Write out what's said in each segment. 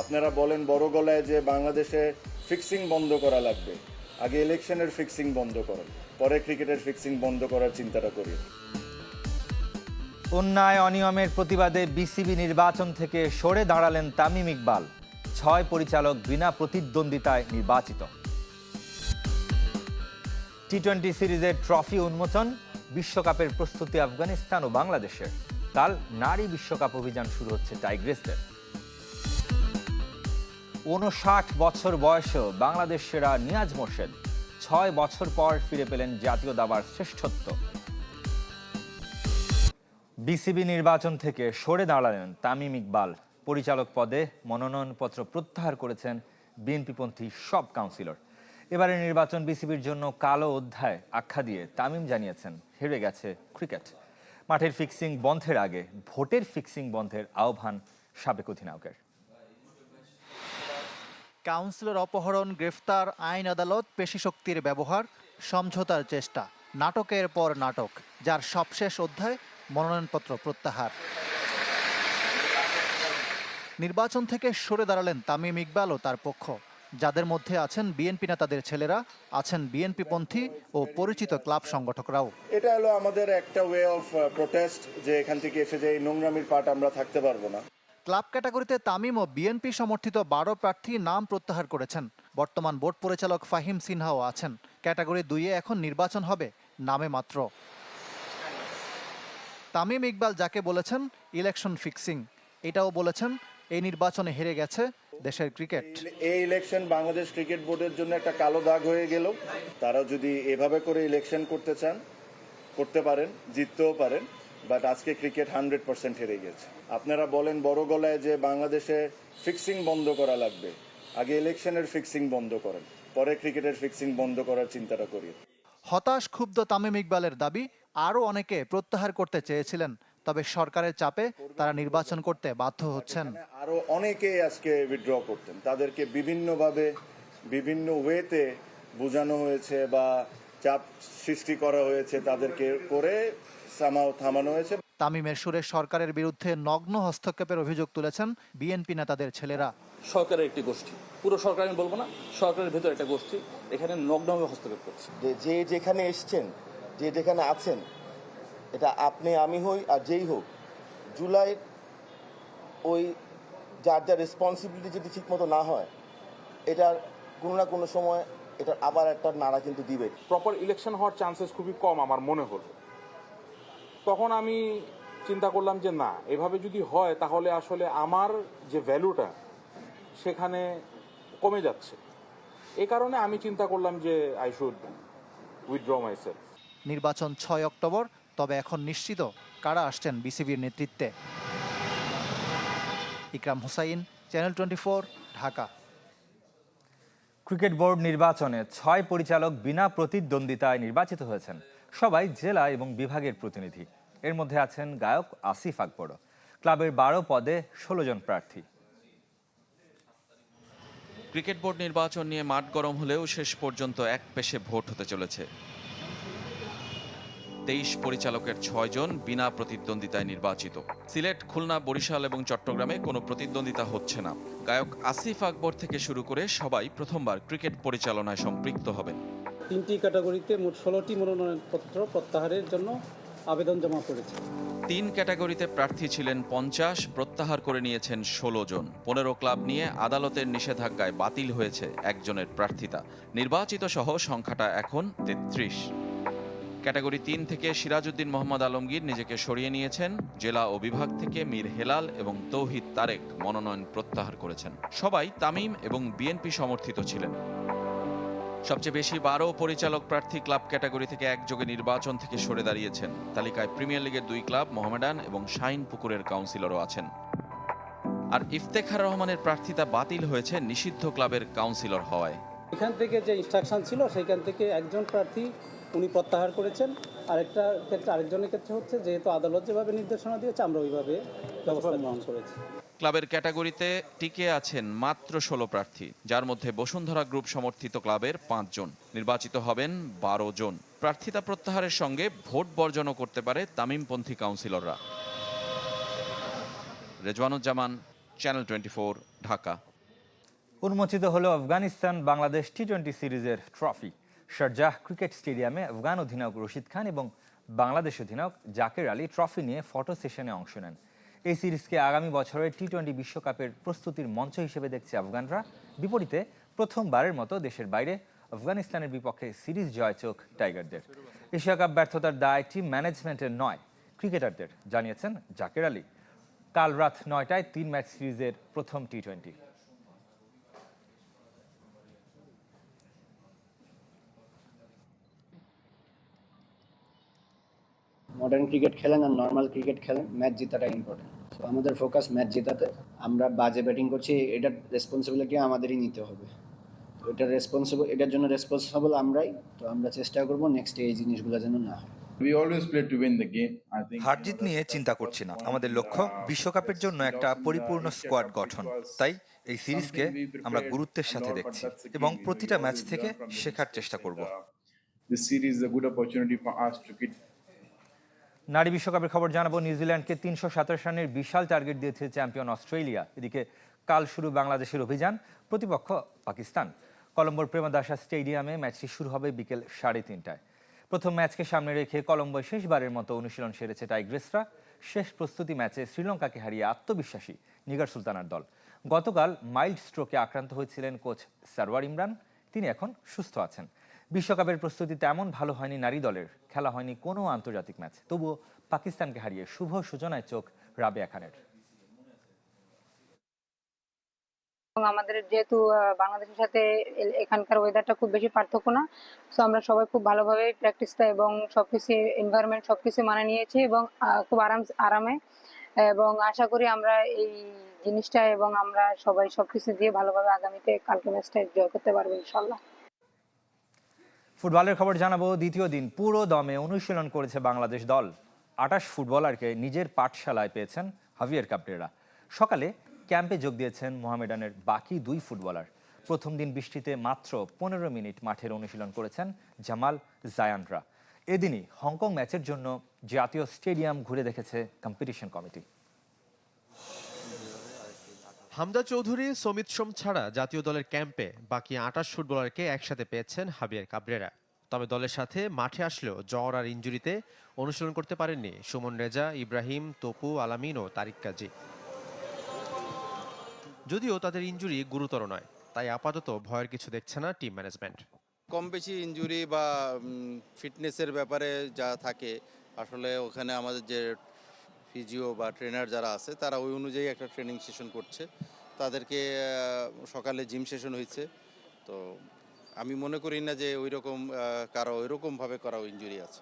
আপনারা বলেন বড় গলায় যে বাংলাদেশে ফিক্সিং বন্ধ করা লাগবে। আগে ইলেকশনের ফিক্সিং বন্ধ করেন, পরে ক্রিকেটের ফিক্সিং বন্ধ করার চিন্তাটা করি অন্যায়, অনিয়মের প্রতিবাদে বিসিবি নির্বাচন থেকে সরে দাঁড়ালেন তামিম ইকবাল। ছয় পরিচালক বিনা প্রতিদ্বন্দ্বিতায় নির্বাচিত। টি টোয়েন্টি সিরিজের ট্রফি উন্মোচন, বিশ্বকাপের প্রস্তুতি আফগানিস্তান ও বাংলাদেশের। কাল নারী বিশ্বকাপ অভিযান শুরু হচ্ছে টাইগ্রেসদের। উনষাট বছর বয়সেও বাংলাদেশ সেরা নিয়াজ মোর্শেদ ছয় বছর পর ফিরে পেলেন জাতীয় দাবার শ্রেষ্ঠত্ব। বিসিবি নির্বাচন থেকে সরে দাঁড়ালেন তামিম ইকবাল। পরিচালক পদে মনোনয়নপত্র প্রত্যাহার করেছেন বিএনপিপন্থী সব কাউন্সিলর। এবারে নির্বাচন বিসিবির জন্য কালো অধ্যায় আখ্যা দিয়ে তামিম জানিয়েছেন, হেরে গেছে ক্রিকেট। মাঠের ফিক্সিং বন্ধের আগে, ভোটের ফিক্সিং বন্ধের আহ্বান সাবেক অধিনায়কের। কাউন্সিলর অপহরণ, গ্রেফতার, আইন আদালত, পেশি শক্তির ব্যবহার, সমঝোতার চেষ্টা, নাটকের পর নাটক, যার সবশেষ অধ্যায় মনোনয়নপত্র প্রত্যাহার। নির্বাচন থেকে সরে দাঁড়ালেন তামিম ইকবাল ও তার পক্ষ। যাদের মধ্যে আছেন বিএনপি নেতাদের ছেলেরা, আছেন বিএনপিপন্থী ও পরিচিত ক্লাব সংগঠকরাও। এটা হলো আমাদের একটা ওয়ে অফ প্রোটেস্ট যে এখান থেকে এসে যে এই নোংরামির পাট আমরা থাকতে পারব না। ক্লাব ক্যাটাগরিতে তামিম ও বিএনপি সমর্থিত বারো প্রার্থী নাম প্রত্যাহার করেছেন। বর্তমান বোর্ড পরিচালক ফাহিম সিনহাও আছেন। ক্যাটাগরি দুইয়ে এখন নির্বাচন হবে নামে মাত্র। তামিম ইকবাল যাকে বলেছেন, ইলেকশন ফিক্সিং এটাও বলেছেন, এই নির্বাচনে হেরে গেছে দেশের ক্রিকেট। এই ইলেকশন বাংলাদেশ ক্রিকেট বোর্ডের জন্য একটা কালো দাগ হয়ে গেল। তারা যদি এভাবে করে ইলেকশন করতে চান, করতে পারেন, জিততেও পারেন। বাট আজকে ক্রিকেট হান্ড্রেড পার্সেন্ট হেরে গেছে। আপনারা বলেন বড় গলায় যে বাংলাদেশে ফিক্সিং বন্ধ করা লাগবে। আগে ইলেকশনের ফিক্সিং বন্ধ করেন পরে ক্রিকেটের ফিক্সিং বন্ধ করার চিন্তাটা করি হতাশ ক্ষুব্ধ তামিম ইকবালের দাবি আরও অনেকে প্রত্যাহার করতে চেয়েছিলেন তবে সরকারের চাপে তারা নির্বাচন করতে বাধ্য হচ্ছেন। আরও অনেকেই আজকে উইথড্র করতেন। তাদেরকে বিভিন্নভাবে বিভিন্ন ওয়েতে বোঝানো হয়েছে বা চাপ সৃষ্টি করা হয়েছে তাদেরকে করে সামাও থামানো হয়েছে। তামিমের সুরে সরকারের বিরুদ্ধে নগ্ন হস্তক্ষেপের অভিযোগ তুলেছেন বিএনপি নেতাদের ছেলেরা। সরকারের একটি গোষ্ঠী। পুরো সরকার আমি বলব না সরকারের ভেতর একটা গোষ্ঠী এখানে নগ্নভাবে হস্তক্ষেপ করছে। যে যে যেখানে এসছেন যে যেখানে আছেন এটা আপনি আমি হই আর যেই হোক জুলাই ওই যার যার রেসপন্সিবিলিটি যদি ঠিকমতো না হয় এটার কোনো না কোনো সময় এটার আবার একটা নাড়া কিন্তু দিবে। প্রপার ইলেকশন হওয়ার চান্সেস খুবই কম আমার মনে হলো। তখন আমি চিন্তা করলাম যে না এভাবে যদি হয় তাহলে আসলে আমার যে ভ্যালুটা সেখানে কমে যাচ্ছে। এ কারণে আমি চিন্তা করলাম যে I should withdraw myself নির্বাচন ছয় অক্টোবর তবে এখন নিশ্চিত কারা আসছেন বিসিবির নেতৃত্বে। Ikram Hussain channel twenty four Dhaka. Cricket board নির্বাচনে ছয় পরিচালক বিনা প্রতিদ্বন্দ্বিতায় নির্বাচিত হয়েছেন। সবাই জেলা এবং বিভাগের প্রতিনিধি। এর মধ্যে আছেন গায়ক আসিফ আকবরও ক্লাবের বারো পদে ষোলো জন প্রার্থী। ক্রিকেট বোর্ড নির্বাচন নিয়ে মাঠ গরম হলেও শেষ পর্যন্ত এক পেশে ভোট হতে চলেছে। তেইশ পরিচালকের ছয়জন বিনা প্রতিদ্বন্দ্বিতায় নির্বাচিত। সিলেট, খুলনা, বরিশাল এবং চট্টগ্রামে কোনো প্রতিদ্বন্দ্বিতা হচ্ছে না। গায়ক আসিফ আকবর থেকে শুরু করে সবাই প্রথমবার ক্রিকেট পরিচালনায় সম্পৃক্ত হবেন। তিনটি ক্যাটাগরিতে মোট ষোলোটি মনোনয়নপত্র প্রত্যাহারের জন্য আবেদন জমা করেছে। তিন ক্যাটাগরিতে প্রার্থী ছিলেন পঞ্চাশ, প্রত্যাহার করে নিয়েছেন ষোলো জন। পনেরো ক্লাব নিয়ে আদালতের নিষেধাজ্ঞায় বাতিল হয়েছে একজনের প্রার্থিতা। নির্বাচিত সহ সংখ্যাটা এখন তেত্রিশ। ক্যাটাগরি তিন থেকে সিরাজউদ্দিন মোহাম্মদ আলমগীর নিজেকে সরিয়ে নিয়েছেন। জেলা ও বিভাগ থেকে মীর হেলাল এবং তৌহিদ তারেক মনোনয়ন প্রত্যাহার করেছেন। সবাই তামিম এবং বিএনপি সমর্থিত ছিলেন। সবচেয়ে বেশি বারো পরিচালক প্রার্থী ক্লাব ক্যাটাগরি থেকে একযোগে নির্বাচন থেকে সরে দাঁড়িয়েছেন। তালিকায় প্রিমিয়ার লিগের দুই ক্লাব, মোহামেডান এবং শাইন পুকুরের কাউন্সিলরও আছেন। আর ইফতেখার রহমানের প্রার্থিতা বাতিল হয়েছে নিষিদ্ধ ক্লাবের কাউন্সিলর হওয়ায়। এখান থেকে যে ইনস্ট্রাকশন ছিল সেখান থেকে একজন প্রার্থী উনি প্রত্যাহার করেছেন। আরেকটা ক্ষেত্রে, আরেকজনের ক্ষেত্রে হচ্ছে, যেহেতু আদালত যেভাবে নির্দেশনা দিয়েছে, আমরা ওইভাবে ব্যবস্থা গ্রহণ করেছি। ক্লাবের ক্যাটাগরিতে টিকে আছেন মাত্র ষোলো প্রার্থী, যার মধ্যে বসুন্ধরা গ্রুপ সমর্থিত ক্লাবের পাঁচজন নির্বাচিত হবেন বারো জন। প্রার্থিতা প্রত্যাহারের সঙ্গে ভোট বর্জনও করতে পারে তামিমপন্থী কাউন্সিলররা। Rezwanuzzaman, channel twenty four, Dhaka. উন্মোচিত হলো আফগানিস্তান বাংলাদেশ টি টোয়েন্টি সিরিজের ট্রফি। শারজাহ ক্রিকেট স্টেডিয়ামে আফগান অধিনায়ক রশিদ খান এবং বাংলাদেশ অধিনায়ক জাকের আলী ট্রফি নিয়ে ফটো সেশনে অংশ নেন। এই সিরিজকে আগামী বছরের টি টোয়েন্টি বিশ্বকাপের প্রস্তুতির মঞ্চ হিসেবে দেখছে আফগানরা। বিপরীতে প্রথমবারের মতো দেশের বাইরে আফগানিস্তানের বিপক্ষে সিরিজ জয় চোখ টাইগারদের। এশিয়া কাপ ব্যর্থতার দায় টিম ম্যানেজমেন্টের নয়, ক্রিকেটারদের, জানিয়েছেন জাকের আলী। কাল রাত নয়টায় তিন ম্যাচ সিরিজের প্রথম টি টোয়েন্টি মডার্ন ক্রিকেট খেলেন আর নর্মাল ক্রিকেট খেলেন ম্যাচ জেতাটা ইম্পর্টেন্ট সো আমাদের ফোকাস ম্যাচ জেতাতে। আমরা বাজে ব্যাটিং করছি এটার রেসপন্সিবিলিটি আমাদেরই নিতে হবে। তো এটার রেসপন্সিবল এটার জন্য রেসপন্সিবল আমরাই। তো আমরা চেষ্টা করব নেক্সট এই জিনিসগুলো যেন না হয়। We always play to win the game. I think. হার জিত নিয়ে চিন্তা করছি না। আমাদের লক্ষ্য বিশ্বকাপের জন্য একটা পরিপূর্ণ স্কোয়াড গঠন। তাই এই সিরিজকে আমরা গুরুত্বের সাথে দেখছি এবং প্রতিটা ম্যাচ থেকে শেখার চেষ্টা করব। This series is a good opportunity for us to get নারী বিশ্বকাপের খবর জানাব। নিউজিল্যান্ডকে তিনশো সাতাশ রানের বিশাল টার্গেট দিয়েছে চ্যাম্পিয়ন অস্ট্রেলিয়া। এদিকে কাল শুরু বাংলাদেশের অভিযান, প্রতিপক্ষ পাকিস্তান। কলম্বোর প্রেমদাসা স্টেডিয়ামে ম্যাচটি শুরু হবে বিকেল সাড়ে তিনটায়। প্রথম ম্যাচকে সামনে রেখে কলম্বোয় শেষবারের মতো অনুশীলন সেরেছে টাইগ্রেসরা। শেষ প্রস্তুতি ম্যাচে শ্রীলঙ্কাকে হারিয়ে আত্মবিশ্বাসী নিগার সুলতানার দল। গতকাল মাইল্ড স্ট্রোকে আক্রান্ত হয়েছিলেন কোচ সারওয়ার ইমরান। তিনি এখন সুস্থ আছেন। বিশ্বকাপের প্রস্তুতি তেমন ভালো হয়নি নারী দলের। খেলা হয়নি কোনো আন্তর্জাতিক ম্যাচ। তবুও পাকিস্তানকে হারিয়ে শুভ সূচনায় চোখ রাবেয়া খানের। আমাদের যেহেতু বাংলাদেশের সাথে এখানকার ওয়েদারটা খুব বেশি পার্থক্য না সো আমরা সবাই খুব ভালোভাবে প্র্যাকটিসটা এবং সবকিছু এনভায়রনমেন্ট সবকিছু মানে নিয়েছি এবং খুব আরাম আরামে। এবং আশা করি আমরা এই জিনিসটা এবং আমরা সবাই সবকিছু দিয়ে ভালোভাবে আগামীতে কালকে ম্যাচটা জয় করতে পারব ইনশাল্লাহ ফুটবলের খবর জানাব দ্বিতীয় দিন। পুরো দমে অনুশীলন করেছে বাংলাদেশ দল। আটাশ ফুটবলারকে নিজের পাঠশালায় পেয়েছেন হাভিয়ার কাপড়েরা সকালে ক্যাম্পে যোগ দিয়েছেন মোহামেডানের বাকি দুই ফুটবলার। প্রথম দিন বৃষ্টিতে মাত্র পনেরো মিনিট মাঠের অনুশীলন করেছেন জামাল জায়ানরা এদিনই হংকং ম্যাচের জন্য জাতীয় স্টেডিয়াম ঘুরে দেখেছে কম্পিটিশন কমিটি হামদা চৌধুরী, সমিত সোম ছাড়া জাতীয় দলের ক্যাম্পে বাকি আটাশ ফুটবলারকে একসাথে পেয়েছেন হাবিয়ার কাবরেরা। তবে দলের সাথে মাঠে আসলেও জ্বর আর ইঞ্জুরিতে অনুশীলন করতে পারেননি সুমন রেজা, ইব্রাহিম, তপু, আলামিন ও তারিক কাজী। যদিও তাদের ইঞ্জুরি গুরুতর নয়, তাই আপাতত ভয়ের কিছু দেখছে না টিম ম্যানেজমেন্ট। কম বেশি ইনজুরি বা ফিটনেসের ব্যাপারে যা থাকে, আসলে ওখানে আমাদের যে ফিজিও বা ট্রেনার যারা আছে, তারা ওই অনুযায়ী একটা ট্রেনিং সেশন করছে। তাদেরকে সকালে জিম সেশন হয়েছে তো আমি মনে করি না যে ওই রকম কারও ওই ওইরকমভাবে করাও ইঞ্জুরি আছে।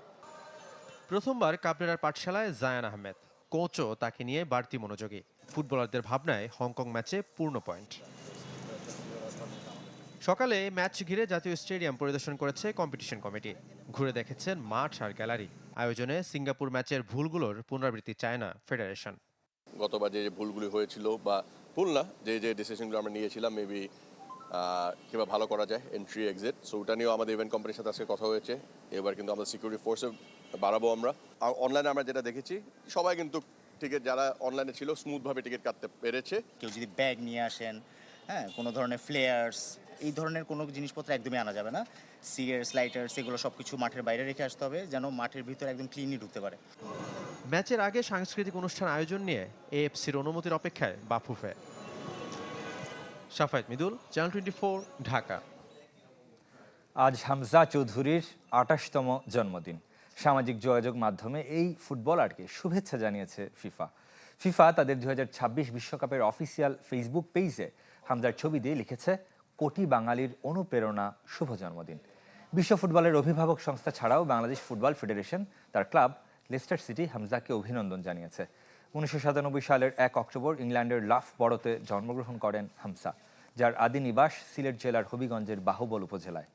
প্রথমবার কাপড়ার পাঠশালায় জায়ান আহমেদ, কোচও তাকে নিয়ে বাড়তি মনোযোগী। ফুটবলারদের ভাবনায় হংকং ম্যাচে পূর্ণ পয়েন্ট। সকালে ম্যাচ ঘিরে জাতীয় স্টেডিয়াম পরিদর্শন করেছে কম্পিটিশন কমিটি ঘুরে দেখেছেন মাঠ আর গ্যালারি আয়োজনে সিঙ্গাপুর ম্যাচের ভুলগুলোর পুনরাবৃত্তি চায় না ফেডারেশন গতবার যে যে ভুলগুলি হয়েছিল বা ভুল না যে যে ডিসিশনগুলো আমরা নিয়েছিলাম মেবি কীভাবে ভালো করা যায় এন্ট্রি এক্সিট সো ওটা নিয়েও আমাদের ইভেন্ট কোম্পানির সাথে আজকে কথা হয়েছে। এবার কিন্তু আমাদের সিকিউরিটি ফোর্সে বাড়াবো আমরা। আর অনলাইনে আমরা যেটা দেখেছি সবাই কিন্তু টিকিট যারা অনলাইনে ছিল স্মুথভাবে টিকিট কাটতে পেরেছে। কেউ যদি ব্যাগ নিয়ে আসেন হ্যাঁ কোনো ধরনের ফ্লেয়ার্স এই ধরনের কোনো জিনিসপত্র একদমই আনা যাবে না। সিয়ার্স লাইটার্স এগুলো সব কিছু মাঠের বাইরে রেখে আসতে হবে যেন মাঠের ভিতরে একদম ক্লিনই ঢুকতে পারে। ম্যাচের আগে সাংস্কৃতিক অনুষ্ঠান আয়োজন নিয়ে এএফসির অনুমতির অপেক্ষায় Bafufe. Safayet Midul channel twenty Dhaka. আজ হামজা চৌধুরীর আটাশতম জন্মদিন। সামাজিক যোগাযোগ মাধ্যমে এই ফুটবলারকে শুভেচ্ছা জানিয়েছে ফিফা। ফিফা তাদের দু বিশ্বকাপের অফিসিয়াল ফেসবুক পেজে হামজার ছবি দিয়ে লিখেছে কোটি বাঙালির অনুপ্রেরণা, শুভ জন্মদিন। বিশ্ব ফুটবলের অভিভাবক সংস্থা ছাড়াও বাংলাদেশ ফুটবল ফেডারেশন, তার ক্লাব লেস্টার সিটি হামজাকে অভিনন্দন জানিয়েছে। উনিশশো সাতানব্বই সালের এক অক্টোবর ইংল্যান্ডের লাফ বড়তে জন্মগ্রহণ করেন হামসা, যার আদি নিবাস সিলেট জেলার হবিগঞ্জের বাহুবল উপজেলায়।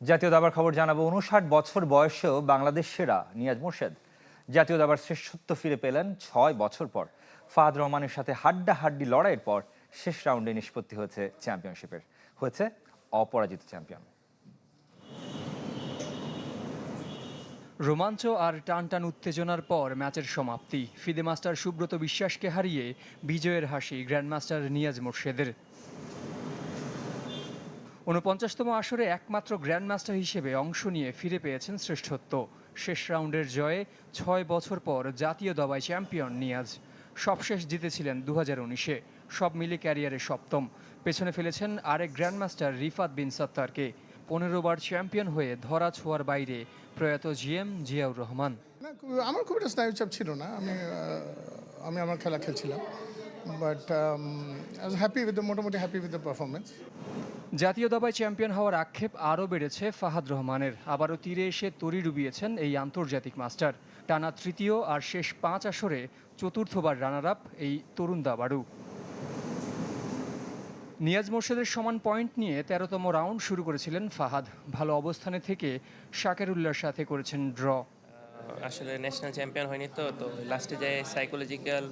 জাতীয় দাবার খবর জানাব, উনষাট বছর বয়সেও বাংলাদেশ সেরা নিয়াজ মোর্শেদ। জাতীয় দাবার শ্রেষ্ঠত্ব ফিরে পেলেন ছয় বছর পর। ফাহাদ রহমানের সাথে হাড্ডাহাড্ডি লড়াইয়ের পর শেষ রাউন্ডে নিষ্পত্তি হয়েছে চ্যাম্পিয়নশিপের। হয়েছে অপরাজিত চ্যাম্পিয়ন। রোমাঞ্চ আর টান টান উত্তেজনার পর ম্যাচের সমাপ্তি। ফিদে মাস্টার সুব্রত বিশ্বাসকে হারিয়ে বিজয়ের হাসি গ্র্যান্ডমাস্টার নিয়াজ মোর্শেদের। ঊনপঞ্চাশতম আসরে একমাত্র গ্র্যান্ডমাস্টার হিসেবে অংশ নিয়ে ফিরে পেয়েছেন শ্রেষ্ঠত্ব। শেষ রাউন্ডের জয়ে ছয় বছর পর জাতীয় দবাই চ্যাম্পিয়ন নিয়াজ। সবশেষ জিতেছিলেন দু হাজার উনিশে। সব মিলে ক্যারিয়ারে সপ্তম। পেছনে ফেলেছেন আরেক গ্র্যান্ডমাস্টার রিফাত বিন সত্তারকে। পনেরো বার চ্যাম্পিয়ন হয়ে ধরা ছোঁয়ার বাইরে প্রয়াত জিএম জিয়াউর রহমান। আমার খুব একটা স্নায়ুচাপ ছিল না। আমি আমি আমার খেলা খেলছিলাম। বাট আই হ্যাপি উইথ মোটামুটি হ্যাপি উইথ দ্য পারফরমেন্স জাতীয় দাবায় চ্যাম্পিয়ন হওয়ার আক্ষেপ আরও বেড়েছে ফাহাদ রহমানের। আবারও তীরে এসে তরি ডুবিয়েছেন এই আন্তর্জাতিক মাস্টার। টানা তৃতীয় আর শেষ পাঁচ আসরে চতুর্থবার রানার আপ এই তরুণ দাবাড়ু। নিয়াজ মোর্শেদের সমান পয়েন্ট নিয়ে তেরোতম রাউন্ড শুরু করেছিলেন ফাহাদ। ভালো অবস্থানে থেকে শাকের শাকেরুল্লার সাথে করেছেন ড্র। আসলে ন্যাশনাল চ্যাম্পিয়ন হয়নি তো তো লাস্টে যায় সাইকোলজিক্যাল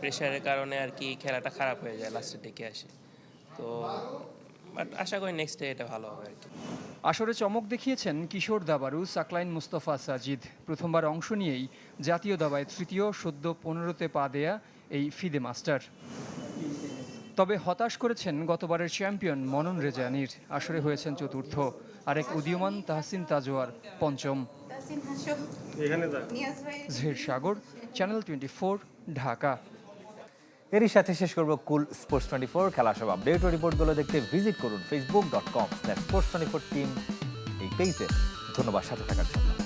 প্রেশারের কারণে আর কি খেলাটা খারাপ হয়ে যায় লাস্টের দিকে আসে। তো বাট আশা করি নেক্সট ডে এটা ভালো হবে আর কি। আসরে চমক দেখিয়েছেন কিশোর দাবারু সাকলাইন মুস্তফা সাজিদ। প্রথমবার অংশ নিয়েই জাতীয় দাবায় তৃতীয় সদ্য পনেরোতে পা দেয়া এই ফিদে মাস্টার। তবে হতাশ করেছেন গতবারের চ্যাম্পিয়ন মনন রেজানির। আসরে হয়েছেন চতুর্থ। আরেক উদীয়মান তাহসিন তাজোয়ার পঞ্চম। Zahir Sagar channel twenty Dhaka. এরই সাথে শেষ করব কুল স্পোর্টস টোয়েন্টি ফোর খেলা সব আপডেট ও রিপোর্টগুলো দেখতে ভিজিট করুন Facebook dot com sports twenty four team এই পেজে ধন্যবাদ সাথে থাকার জন্য।